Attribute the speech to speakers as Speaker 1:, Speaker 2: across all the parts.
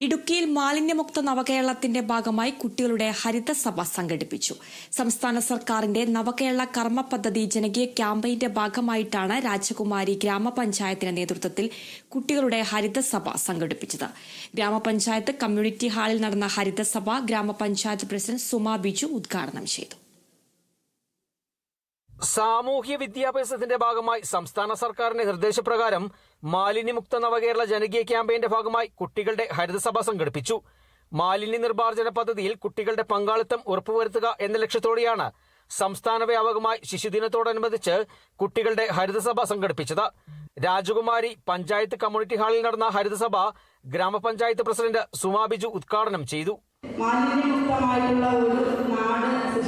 Speaker 1: ഇടുക്കിയിൽ മാലിന്യമുക്ത നവകേരളത്തിന്റെ ഭാഗമായി കുട്ടികളുടെ ഹരിതസഭ സംഘടിപ്പിച്ചു. സംസ്ഥാന സർക്കാരിന്റെ നവകേരള കർമ്മ പദ്ധതി ജനകീയ ക്യാമ്പയിന്റെ ഭാഗമായിട്ടാണ് രാജകുമാരി ഗ്രാമപഞ്ചായത്തിന്റെ നേതൃത്വത്തിൽ കുട്ടികളുടെ ഹരിതസഭ സംഘടിപ്പിച്ചത്. ഗ്രാമപഞ്ചായത്ത് കമ്മ്യൂണിറ്റി ഹാളിൽ നടന്ന ഹരിതസഭ ഗ്രാമപഞ്ചായത്ത് പ്രസിഡന്റ് സുമ ബിജു ഉദ്ഘാടനം ചെയ്തു.
Speaker 2: സാമൂഹ്യ വിദ്യാഭ്യാസത്തിന്റെ ഭാഗമായി സംസ്ഥാന സർക്കാരിന്റെ നിർദ്ദേശപ്രകാരം മാലിന്യമുക്ത നവകേരള ജനകീയ ക്യാമ്പയിന്റെ ഭാഗമായി കുട്ടികളുടെ ഹരിതസഭ സംഘടിപ്പിച്ചു. മാലിന്യ നിർമ്മാർജന പദ്ധതിയിൽ കുട്ടികളുടെ പങ്കാളിത്തം ഉറപ്പുവരുത്തുക എന്ന ലക്ഷ്യത്തോടെയാണ് സംസ്ഥാന വ്യാപകമായി ശിശുദിനത്തോടനുബന്ധിച്ച് കുട്ടികളുടെ ഹരിതസഭ സംഘടിപ്പിച്ചത്. രാജകുമാരി പഞ്ചായത്ത് കമ്മ്യൂണിറ്റി ഹാളിൽ നടന്ന ഹരിതസഭ ഗ്രാമപഞ്ചായത്ത് പ്രസിഡന്റ് സുമാബിജു ഉദ്ഘാടനം ചെയ്തു.
Speaker 3: മാലിന്യമുക്തമായിട്ടുള്ള ഒരു നാട്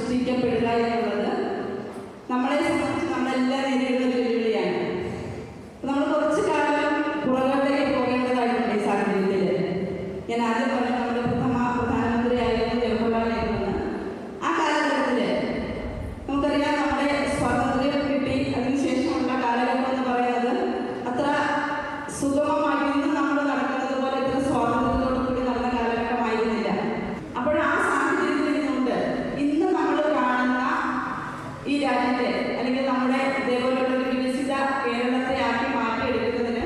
Speaker 3: ഈ രാജ്യത്തെ അല്ലെങ്കിൽ നമ്മുടെ ഇതേപോലെയുള്ള ഒരു വികസിത കേരളത്തെ ആക്കി മാറ്റിയെടുക്കുന്നതിന്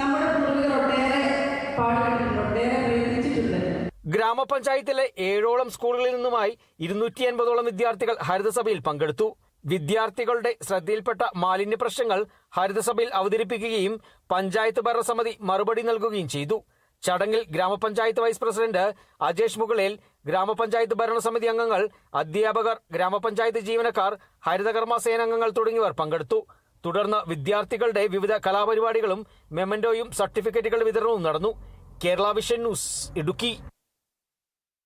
Speaker 3: നമ്മുടെ പൂർവികർ ഒട്ടേറെ പാടുപെട്ടിട്ടുണ്ട് ഒട്ടേറെ പ്രയത്നിച്ചിട്ടുണ്ട്.
Speaker 2: ഗ്രാമപഞ്ചായത്തിലെ ഏഴോളം സ്കൂളുകളിൽ നിന്നുമായി ഇരുന്നൂറ്റി അൻപതോളം വിദ്യാർത്ഥികൾ ഹരിതസഭയിൽ പങ്കെടുത്തു. വിദ്യാർത്ഥികളുടെ ശ്രദ്ധയിൽപ്പെട്ട മാലിന്യ പ്രശ്നങ്ങൾ ഹരിതസഭയിൽ അവതരിപ്പിക്കുകയും പഞ്ചായത്ത് ഭരണസമിതി മറുപടി നൽകുകയും ചെയ്തു. ചടങ്ങിൽ ഗ്രാമപഞ്ചായത്ത് വൈസ് പ്രസിഡന്റ് അജേഷ് മുകളേൽ ഗ്രാമപഞ്ചായത്ത് ഭരണസമിതി അംഗങ്ങൾ അധ്യാപകർ ഗ്രാമപഞ്ചായത്ത് ജീവനക്കാർ ഹരിതകർമ്മ സേനാംഗങ്ങൾ തുടങ്ങിയവർ പങ്കെടുത്തു. തുടർന്ന് വിദ്യാർത്ഥികളുടെ വിവിധ കലാപരിപാടികളും മെമന്റോയും സർട്ടിഫിക്കറ്റുകൾ വിതരണവും നടന്നു. Kerala vision news Idukki.